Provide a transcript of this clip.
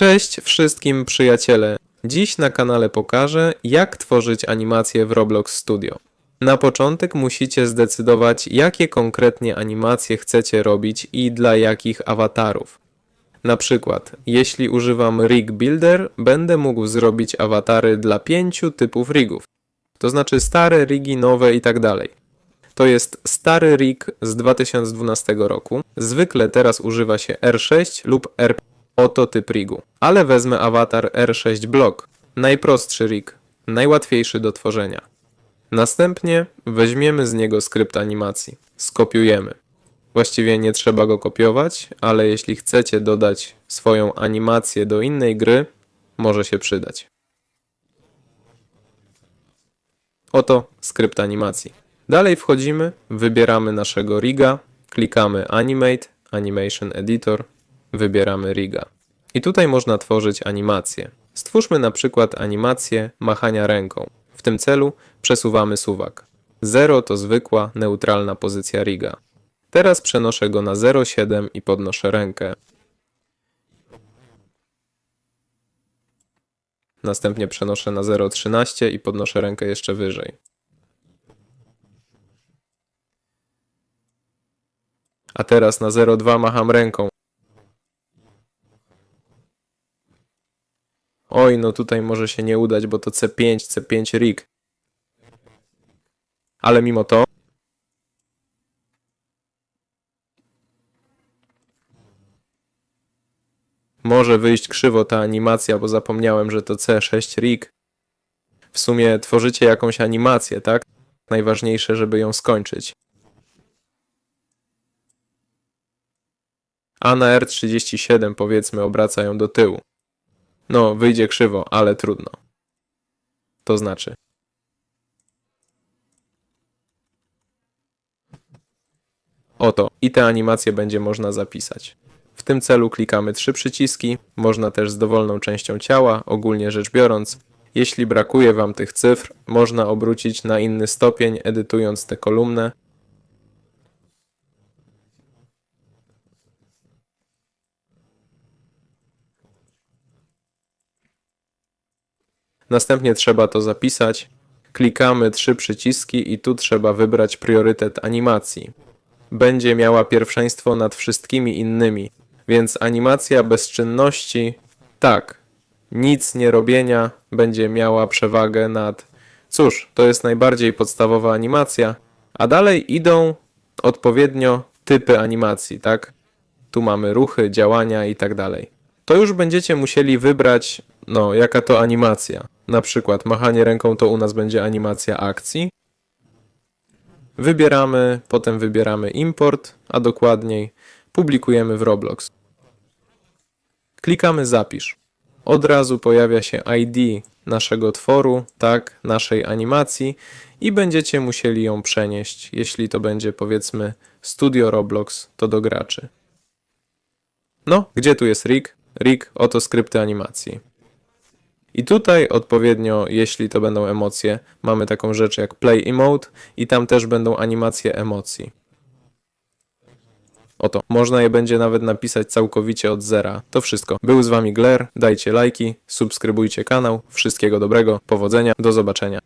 Cześć wszystkim przyjaciele. Dziś na kanale pokażę, jak tworzyć animacje w Roblox Studio. Na początek musicie zdecydować, jakie konkretnie animacje chcecie robić i dla jakich awatarów. Na przykład, jeśli używam Rig Builder, będę mógł zrobić awatary dla pięciu typów rigów. To znaczy stare rigi, nowe i tak dalej. To jest stary rig z 2012 roku. Zwykle teraz używa się R6 lub R Oto typ rigu. Ale wezmę awatar R6 Block. Najprostszy rig, najłatwiejszy do tworzenia. Następnie weźmiemy z niego skrypt animacji. Skopiujemy. Właściwie nie trzeba go kopiować, ale jeśli chcecie dodać swoją animację do innej gry, może się przydać. Oto skrypt animacji. Dalej wchodzimy, wybieramy naszego riga, klikamy Animate, Animation Editor, wybieramy riga. I tutaj można tworzyć animacje. Stwórzmy na przykład animację machania ręką. W tym celu przesuwamy suwak. 0 to zwykła, neutralna pozycja riga. Teraz przenoszę go na 0,7 i podnoszę rękę. Następnie przenoszę na 0,13 i podnoszę rękę jeszcze wyżej. A teraz na 0,2 macham ręką. Oj, no tutaj może się nie udać, bo to C5, C5 rig. Ale mimo to może wyjść krzywo ta animacja, bo zapomniałem, że to C6 rig. W sumie tworzycie jakąś animację, tak? Najważniejsze, żeby ją skończyć. A na R37 powiedzmy obraca ją do tyłu. No, wyjdzie krzywo, ale trudno. To znaczy. Oto, i te animacje będzie można zapisać. W tym celu klikamy trzy przyciski, można też z dowolną częścią ciała, ogólnie rzecz biorąc. Jeśli brakuje Wam tych cyfr, można obrócić na inny stopień, edytując tę kolumnę. Następnie trzeba to zapisać. Klikamy trzy przyciski i tu trzeba wybrać priorytet animacji. Będzie miała pierwszeństwo nad wszystkimi innymi, więc animacja bezczynności, tak, nic nie robienia będzie miała przewagę nad. Cóż, to jest najbardziej podstawowa animacja, a dalej idą odpowiednio typy animacji, tak? Tu mamy ruchy, działania i tak dalej. To już będziecie musieli wybrać, no, jaka to animacja. Na przykład machanie ręką to u nas będzie animacja akcji. Wybieramy, potem wybieramy import, a dokładniej publikujemy w Roblox. Klikamy zapisz. Od razu pojawia się ID naszego tworu, tak, naszej animacji i będziecie musieli ją przenieść, jeśli to będzie powiedzmy Studio Roblox, to do graczy. No, gdzie tu jest rig? Rig, oto skrypty animacji. I tutaj odpowiednio, jeśli to będą emocje, mamy taką rzecz jak Play Emote i tam też będą animacje emocji. Oto, można je będzie nawet napisać całkowicie od zera. To wszystko. Był z wami Gler, dajcie lajki, subskrybujcie kanał. Wszystkiego dobrego, powodzenia, do zobaczenia.